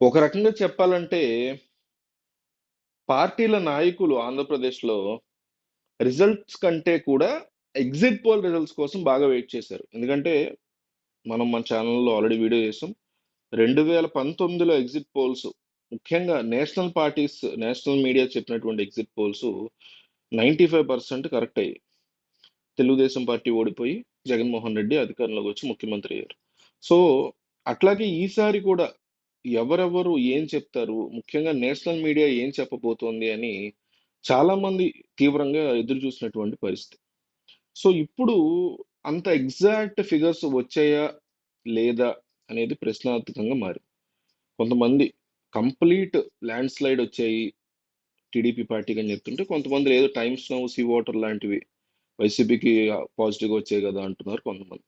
ఒక రకంగా చెప్పాలంటే పార్టీల నాయకులు ఆంధ్రప్రదేశ్‌లో రిజల్ట్స్ కంటే కూడా ఎగ్జిట్ పోల్ రిజల్ట్స్ కోసం బాగా వెయిట్ చేశారు. ఎందుకంటే మనం మన ఛానెల్‌లో ఆల్రెడీ వీడియో చేసాం. 2019లో ఎగ్జిట్ పోల్స్ ముఖ్యంగా నేషనల్ పార్టీస్, నేషనల్ మీడియా చెప్పినటువంటి ఎగ్జిట్ పోల్స్ 95% కరెక్ట్ అయ్యాయి. తెలుగుదేశం పార్టీ ఓడిపోయి జగన్మోహన్ రెడ్డి అధికారంలోకి వచ్చి ముఖ్యమంత్రి అయ్యారు. సో, అట్లాగే ఈసారి కూడా ఎవరెవరు ఏం చెప్తారు? ముఖ్యంగా నేషనల్ మీడియా ఏం చెప్పబోతోంది అని చాలామంది తీవ్రంగా ఎదురు చూసినటువంటి పరిస్థితి. సో, ఇప్పుడు అంత ఎగ్జాక్ట్ ఫిగర్స్ వచ్చాయా? లేదా? అనేది ప్రశ్నార్థకంగా మారింది. కొంతమంది కంప్లీట్ ల్యాండ్ స్లైడ్ వచ్చాయి. టీడీపీ పార్టీకి అని చెప్తుంటే, కొంతమంది ఏదో టైమ్స్ నౌ, సీ వాటర్ లాంటివి వైసీపీకి ఆహ్, పాజిటివ్‌గా వచ్చాయి కదా! అంటున్నారు కొంతమంది.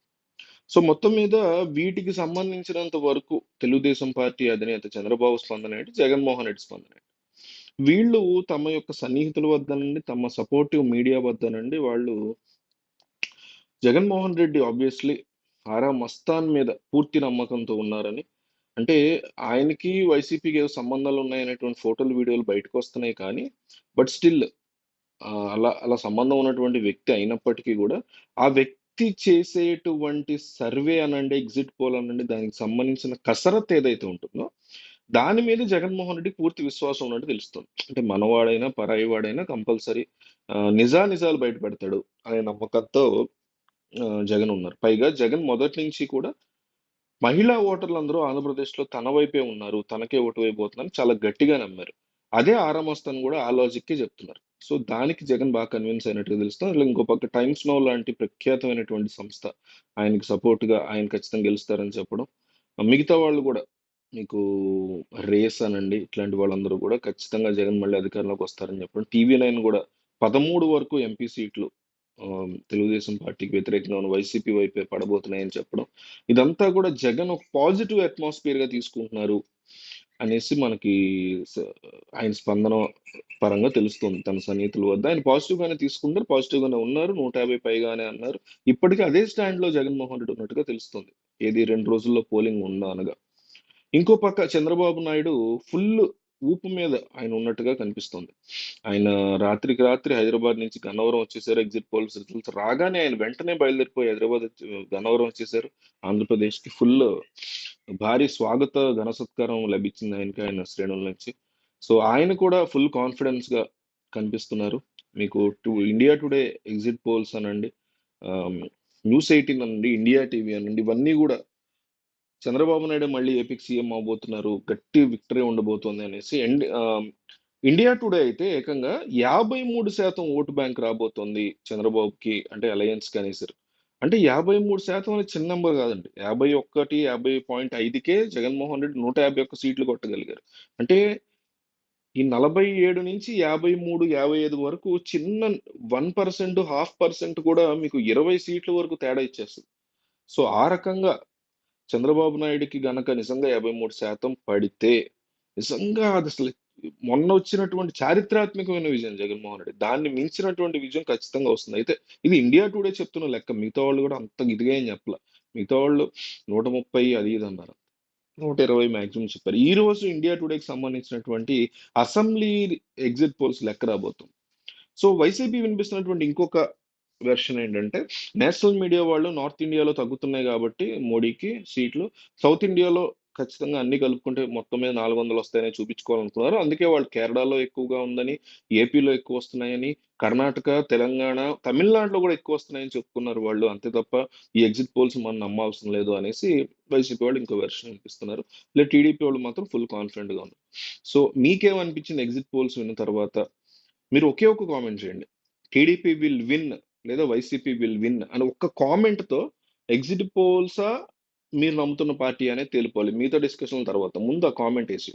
సో, మొత్తం మీద వీటికి సంబంధించినంత వరకు తెలుగుదేశం పార్టీ అధినేత చంద్రబాబు స్పందన ఏంటి? జగన్మోహన్ రెడ్డి స్పందన ఏంటి? వీళ్ళు తమ యొక్క సన్నిహితుల వద్ద నుండి, తమ సపోర్టివ్ మీడియా వద్ద నుండి వాళ్ళు జగన్మోహన్ రెడ్డి ఆబ్వియస్‌లీ ఆరా మస్తాన్ మీద పూర్తి నమ్మకంతో ఉన్నారని, అంటే ఆయనకి వైసీపీకి ఏదో సంబంధాలు ఉన్నాయనేటువంటి ఫోటోలు, వీడియోలు బయటకొస్తున్నాయి కానీ, బట్ స్టిల్ అలా అలా సంబంధం ఉన్నటువంటి వ్యక్తి అయినప్పటికీ కూడా ఆ వ్యక్తి చేసేటువంటి సర్వే అనండి, ఎగ్జిట్ పోల్ అనండి, దానికి సంబంధించిన కసరత్ ఏదైతే ఉంటుందో, దాని మీద జగన్మోహన్ రెడ్డి పూర్తి విశ్వాసం ఉన్నట్టు తెలుస్తుంది. అంటే మనవాడైనా, పరాయి వాడైనా కంపల్సరీ నిజా నిజానిజాలు బయట పెడతాడు అనే నమ్మకంతో జగన్ ఉన్నారు. పైగా జగన్ మొదటి నుంచి కూడా మహిళా ఓటర్లందరూ ఆంధ్రప్రదేశ్‌లో తన వైపే ఉన్నారు. తనకే ఓటు వైపోతుందని చాలా గట్టిగా నమ్మారు. అదే ఆరా కూడా ఆ లాజిక్కే చెప్తున్నారు. సో, దానికి జగన్ బాగా కన్విన్స్ అయినట్టుగా తెలుస్తుంది. అట్లా ఇంకో పక్క టైమ్స్ నో లాంటి ప్రఖ్యాతమైనటువంటి సంస్థ ఆయనకి సపోర్ట్‌గా ఆయన ఖచ్చితంగా గెలుస్తారని చెప్పడం. మిగతా వాళ్ళు కూడా మీకు రేస్ అనండి, ఇట్లాంటి వాళ్ళందరూ కూడా ఖచ్చితంగా జగన్ మళ్ళీ అధికారంలోకి వస్తారని చెప్పడం. టీవీ నైన్ కూడా పదమూడు వరకు ఎంపీ సీట్లు తెలుగుదేశం పార్టీకి వ్యతిరేకంగా ఉన్న వైసీపీ వైపే పడబోతున్నాయని చెప్పడం. ఇదంతా కూడా జగన్ ఒక పాజిటివ్ అట్మాస్ఫియర్‌గా తీసుకుంటున్నారు అనేసి మనకి ఆయన స్పందన పరంగా తెలుస్తుంది. తన సన్నిహితుల వద్ద. ఆయన పాజిటివ్‌గానే తీసుకుంటారు పాజిటివ్‌గానే ఉన్నారు. 150 పైగానే అన్నారు. ఇప్పటికి అదే స్టాండ్‌లో జగన్మోహన్ రెడ్డి ఉన్నట్టుగా తెలుస్తుంది. ఏది రెండు రోజుల్లో పోలింగ్ ఉందా అనగా. ఇంకో పక్క చంద్రబాబు నాయుడు ఫుల్ ఊపు మీద ఆయన ఉన్నట్టుగా కనిపిస్తుంది ఆయన రాత్రికి రాత్రి హైదరాబాద్ నుంచి గన్నవరం వచ్చేసారు. ఎగ్జిట్ పోల్స్ రిజల్ట్స్ రాగానే ఆయన వెంటనే బయలుదేరిపోయి హైదరాబాద్ గన్నవరం వచ్చేసారు. ఆంధ్రప్రదేశ్‌కి ఫుల్ భారీ స్వాగత, ఘన సత్కారం లభించింది ఆయనకి ఆయన శ్రేణుల నుంచి. సో, ఆయన కూడా ఫుల్ కాన్ఫిడెన్స్‌గా కనిపిస్తున్నారు. మీకు to India Today exit polls అనండి, న్యూస్ 18 అనండి, ఇండియా టీవీ అనండి, ఇవన్నీ కూడా చంద్రబాబు నాయుడు మళ్ళీ ఏపీకి సీఎం అవబోతున్నారు గట్టి విక్టరీ ఉండబోతోంది అనేసి అండ్ ఇండియా టుడే అయితే ఏకంగా 53% ఓటు బ్యాంక్ రాబోతోంది చంద్రబాబుకి అంటే అలయన్స్‌కి అనేసారు. అంటే 53% అనేది చిన్న నంబర్ కాదండి. 51, 50.5కే జగన్మోహన్ రెడ్డి 151 సీట్లు కొట్టగలిగారు. అంటే ఈ 47 నుంచి 53, 55 వరకు చిన్న 1%, హాఫ్ పర్సెంట్ కూడా మీకు 20 సీట్ల వరకు తేడా ఇచ్చేస్తది. సో, ఆ రకంగా చంద్రబాబు నాయుడికి గనక నిజంగా 53% పడితే నిజంగా అదసలు మొన్న వచ్చినటువంటి చారిత్రాత్మకమైన విజయం జగన్మోహన్ రెడ్డి. దాన్ని మించినటువంటి విజయం ఖచ్చితంగా వస్తుంది. అయితే ఇది ఇండియా టుడే చెప్తున్న లెక్క. మిగతా వాళ్ళు కూడా అంత ఇదిగా ఏం చెప్పలే మిగతా వాళ్ళు 130 అది ఇది అన్నారు. 120 మాక్సిమం చెప్పారు. ఈ రోజు ఇండియా టుడేకి సంబంధించినటువంటి అసెంబ్లీ ఎగ్జిట్ పోల్స్ లెక్క రాబోతుంది. సో, వైసీపీ వినిపిస్తున్నటువంటి ఇంకొక వెర్షన్ ఏంటంటే, నేషనల్ మీడియా వాళ్ళు నార్త్ ఇండియాలో తగ్గుతున్నాయి కాబట్టి మోడీకి సీట్లు, సౌత్ ఇండియాలో ఖచ్చితంగా అన్ని కలుపుకుంటే మొత్తం మీద 400 వస్తాయని చూపించుకోవాలనుకున్నారు. అందుకే వాళ్ళు కేరళలో ఎక్కువగా ఉందని, ఏపీలో ఎక్కువ వస్తున్నాయని, కర్ణాటక, తెలంగాణ, తమిళనాడులో కూడా ఎక్కువ వస్తున్నాయని చెప్పుకున్నారు వాళ్ళు. అంతే తప్ప ఈ ఎగ్జిట్ పోల్స్ మనం నమ్మాల్సిన లేదు అనేసి వైసీపీ వాళ్ళు ఇంకో వెర్షన్ అనిపిస్తున్నారు ఇలా టీడీపీ వాళ్ళు మాత్రం ఫుల్ కాన్ఫిడెంట్‌గా ఉన్నారు. సో, మీకేమనిపించింది ఎగ్జిట్ పోల్స్ విన్న తర్వాత? మీరు ఒకే ఒక కామెంట్ చేయండి. టీడీపీ విల్ విన్ లేదా వైసీపీ విల్ విన్ అని ఒక్క కామెంట్‌తో ఎగ్జిట్ పోల్సా మీరు నమ్ముతున్న పార్టీ అనేది తేలిపోవాలి. మీతో డిస్కషన్ తర్వాత. ముందు ఆ కామెంట్ వేసి